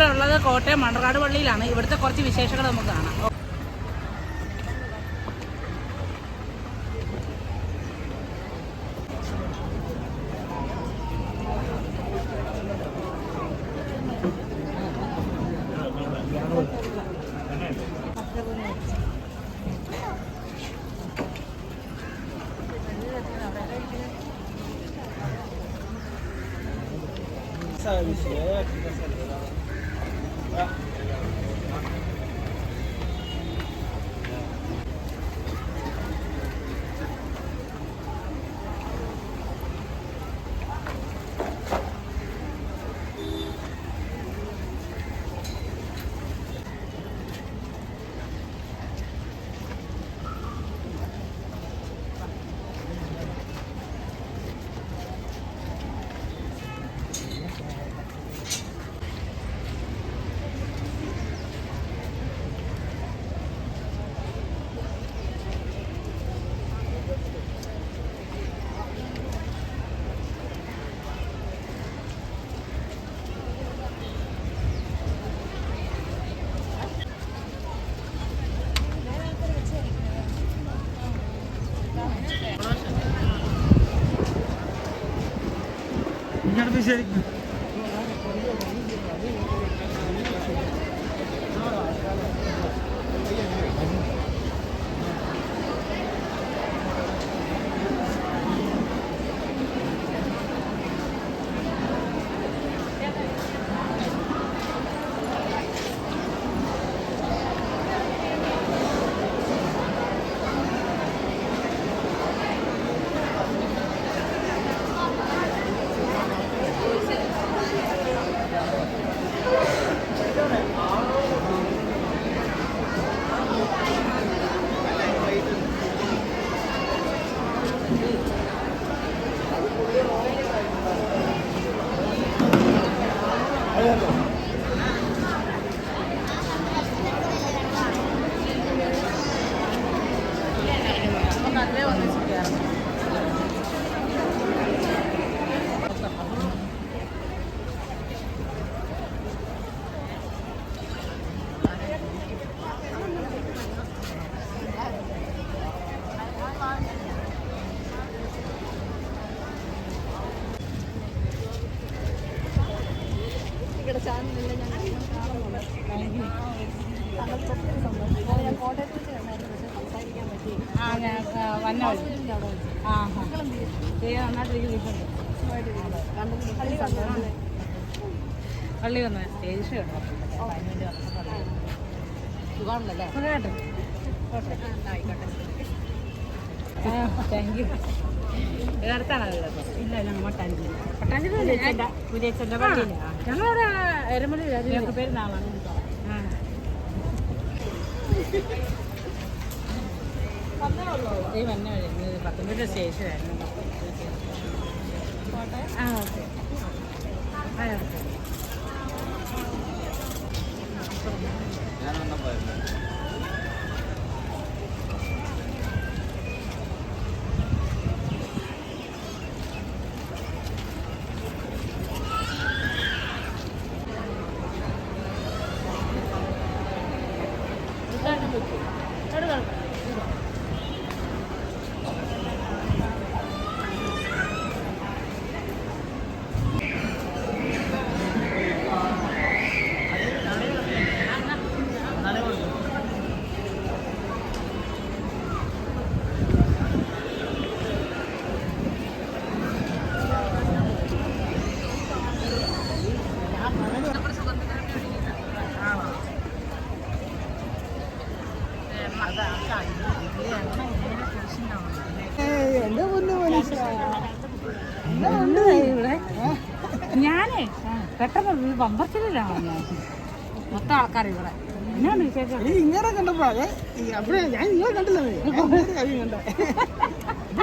നമ്മളിവിടെ ഉള്ളത് കോട്ടയം മണ്ണർകാട് പള്ളിയിലാണ്. ഇവിടുത്തെ കുറച്ച് വിശേഷങ്ങൾ നമുക്ക് കാണാം. Öncelikle ആ ഞാൻ ആ, വന്ന വഴി ആ. ആ ദൈവം നന്നായിട്ടിരിക്കുന്നുണ്ട് പള്ളി വന്ന സ്റ്റേജ് ഷോ ഉണ്ട് അതിന് വേണ്ടി വന്നപ്പോൾ പള്ളി സുഖമാണല്ലേ സുഖമായിട്ട് താങ്ക് യു ഇല്ല ഞങ്ങൾ മട്ടാഞ്ചേരി പുരേച്ചന്റെ പള്ളിയില്ല ഞങ്ങളിവിടെ എരമലി ഞങ്ങൾക്ക് പെരുന്നാളാണ് ഈ വന്ന വഴി ഇത് പത്തൊമ്പത് സ്റ്റേഷനായിരുന്നു ആ ഓക്കെ. ആ ഓക്കെ എന്റെ പൊന്നു മനുഷ്യ ഇവിടെ ഞാനേ പെട്ടെന്ന് പമ്പർച്ചിലാണ് ഞാൻ മൊത്തം ആൾക്കാർ ഇവിടെ. എന്നാണ് വിശേഷം? ഇങ്ങനെ കണ്ടപ്പോ അതെ ഞാൻ ഇങ്ങനെ കണ്ടില്ല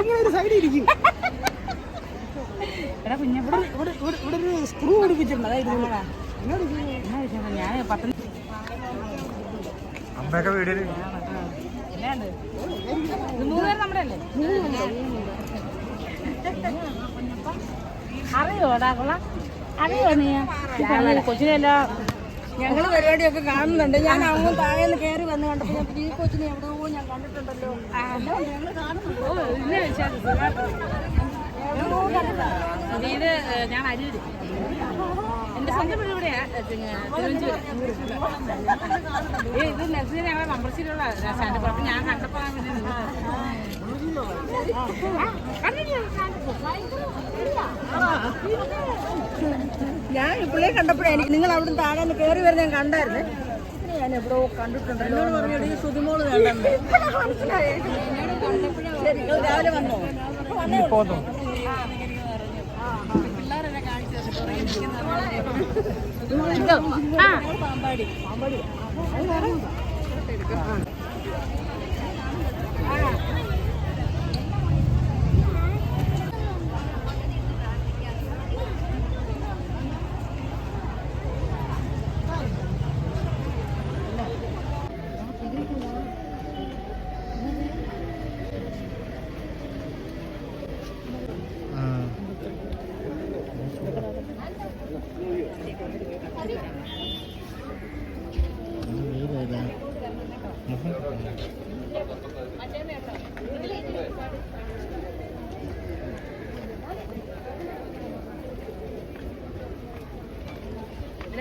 ഇങ്ങനെ ഒരു സൈഡിൽ ഇരിക്കും. എടാ കുഞ്ഞെ ഇവിടെ ഇവിടെ ഇവിടെ ഇവിടെ ഒരു സ്ക്രൂ പിടിപ്പിച്ചിട്ടുണ്ട്. വിശേഷം? ഞാൻ പത്തനംതിട്ട അമ്മയൊക്കെ വീഡിയോയിൽ നമ്മുടെ അല്ലേ കൊള്ളാം. അറിയോ നീ? കൊച്ചിനെല്ലാം ഞങ്ങൾ പരിപാടിയൊക്കെ കാണുന്നുണ്ട്. ഞാൻ അങ്ങ് താഴെ നിന്ന് കയറി വന്ന് കണ്ടപ്പോൾ ഞാൻ ഈ കൊച്ചിനെ എവിടെയോ ഞാൻ കണ്ടിട്ടുണ്ടല്ലോ. ഞങ്ങൾ കാണുന്നുണ്ട്. വീട് ഞാൻ അരൂര്. എന്റെ സ്വന്തം വീട് ഇവിടെയാ ഏഹ്, തിരുവഞ്ചൂര്. ഇത് നഴ്സറി ഞങ്ങളെ നമ്പർശ്ശേരിയുള്ള സ്റ്റാൻഡ് അപ്പൊ ഞാൻ കണ്ടപ്പോ ഞാൻ ഇപ്പോഴേ കണ്ടപ്പോഴേ എനിക്ക് നിങ്ങൾ അവിടെ താഴെ കയറി വരുന്ന ഞാൻ കണ്ടായിരുന്നു. ഞാൻ എവിടെയോ കണ്ടിട്ടുണ്ടല്ലോ പറഞ്ഞോട് ഈ സുതിമോൾ കണ്ടു നിങ്ങൾ രാവിലെ വന്നോ പോന്നു ഇതോ? ആ പാമ്പാടി.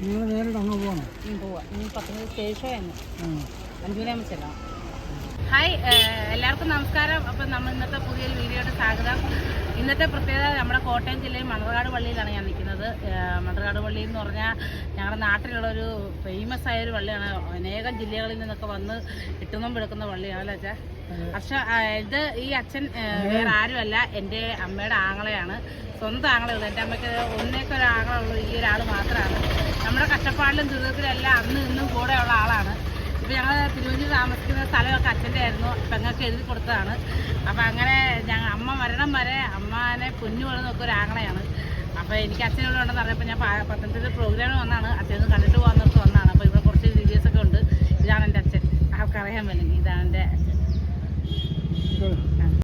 നിങ്ങൾ നേരിട്ട് അങ്ങ് പോകണം പോവാ. ഇനി ചെല്ലാം. ഹായ് എല്ലാവർക്കും നമസ്കാരം. അപ്പം നമ്മൾ ഇന്നത്തെ പുതിയൊരു വീഡിയോയുടെ സ്വാഗതം. ഇന്നത്തെ പ്രത്യേകത നമ്മുടെ കോട്ടയം ജില്ലയിൽ മണർകാട് പള്ളിയിലാണ് ഞാൻ നിൽക്കുന്നത്. മണർകാട് പള്ളി എന്ന് പറഞ്ഞാൽ ഞങ്ങളുടെ നാട്ടിലുള്ള ഒരു ഫേമസ് ആയ ഒരു പള്ളിയാണ്. അനേകം ജില്ലകളിൽ നിന്നൊക്കെ വന്ന് ഇട്ടുന്നും എടുക്കുന്ന പള്ളിയാണ് അല്ലേ അച്ഛാ? പക്ഷെ ഇത് ഈ അച്ഛൻ വേറെ ആരുമല്ല എന്റെ അമ്മയുടെ ആങ്ങളെയാണ്. സ്വന്തം ആങ്ങളയുള്ളൂ എന്റെ അമ്മയ്ക്ക് ഒന്നേക്ക് ഒരു ആങ്ങളുള്ളൂ ഈ ഒരാൾ മാത്രമാണ്. നമ്മുടെ കഷ്ടപ്പാടിലും ദുരിതത്തിലും എല്ലാം അന്ന് ഇന്നും കൂടെയുള്ള ആളാണ്. ഇപ്പം ഞങ്ങൾ തിരുവഞ്ചൂർ താമസിക്കുന്ന സ്ഥലമൊക്കെ അച്ഛന്റെ ആയിരുന്നു പെങ്ങൾക്ക് എഴുതി കൊടുത്തതാണ്. അപ്പം അങ്ങനെ മരണം വരെ അമ്മാനെ കുഞ്ഞു പോലെ ഒരു ആങ്ങളയാണ്. അപ്പോൾ എനിക്ക് അച്ഛനോട് ഉണ്ടെന്ന് അറിയപ്പോൾ ഞാൻ പത്തനംതിട്ട പ്രോഗ്രാം വന്നാണ്. അച്ഛനും കണ്ടിട്ട് പോകാൻ വന്നാണ്. അപ്പോൾ ഇവിടെ കുറച്ച് വീഡിയോസൊക്കെ ഉണ്ട്. ഇതാണ് എന്റെ അച്ഛൻ. ആൾക്കറിയാൻ വേണമെങ്കിൽ ഇതാണ് എന്റെ അച്ഛൻ.